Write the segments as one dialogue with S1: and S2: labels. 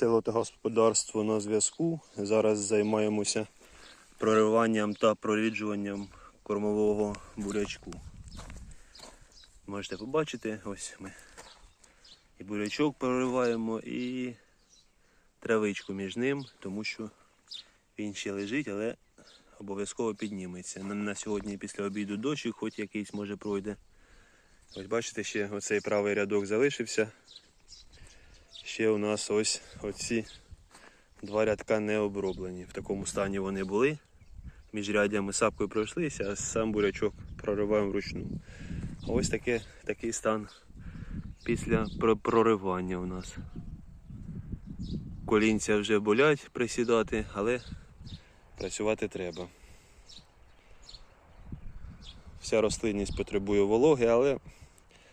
S1: село на зв'язку. Зараз займаємося прориванням та проріджуванням кормового бурячку. Можете побачити, ось ми і бурячок прориваємо, і травичку між ним, тому що він ще лежить, але обов'язково підніметься. На сьогодні після обіду дощик, хоч якийсь може пройде. Ось бачите, ще оцей правий рядок залишився. Ще у нас ось оці два рядка не оброблені. В такому стані вони були. Між рядями сапкою пройшлися, а сам бурячок прориваємо вручну. Ось таке, такий стан після проривання у нас. Колінця вже болять присідати, але працювати треба. Вся рослинність потребує вологи, але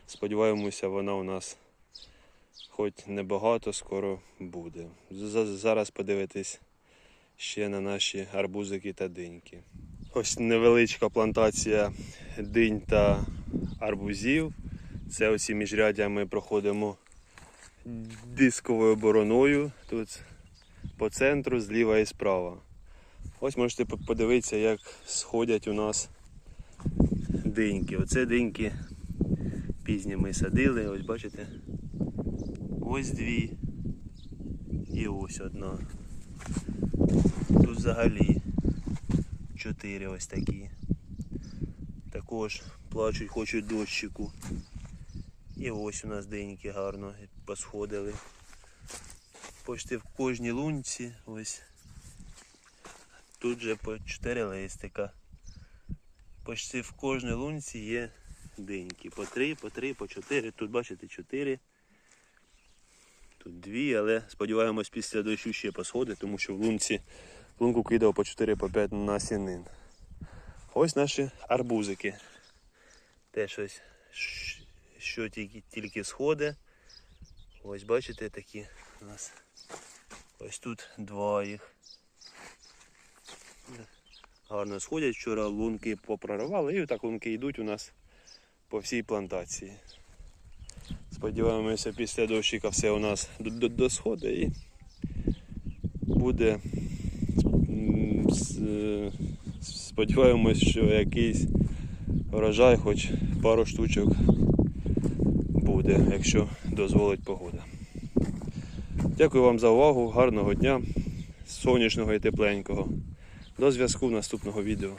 S1: сподіваємося, вона у нас хоч небагато скоро буде. Зараз подивитись ще на наші арбузики та диньки. Ось невеличка плантація динь та арбузів. Це оці міжряддя ми проходимо дисковою бороною. Тут по центру, зліва і справа. Ось можете подивитися, як сходять у нас диньки. Оце диньки пізні ми садили, ось бачите. Ось дві. І ось одна. Тут взагалі чотири ось такі. Також плачуть, хочуть дощику. І ось у нас деньки гарно посходили. Почти в кожній лунці ось. Тут же по 4 листика. Почти в кожній лунці є деньки. По 3, по 3, по 4. Тут бачите 4. Тут дві, але сподіваємось після дощу ще посходить, тому що в лунці в лунку кидав по 4 по 5 насінин. Ось наші арбузики. Теж ось що тільки, тільки сходить. Ось бачите такі у нас. Ось тут два їх. Гарно сходять. Вчора лунки попроривали і так лунки йдуть у нас по всій плантації. Сподіваємося, після дощика все у нас до- до- досходить і буде. е, Сподіваємось, що якийсь врожай, хоч пару штучок буде, якщо дозволить погода. Дякую вам за увагу, гарного дня, сонячного і тепленького. До зв'язку в наступного відео.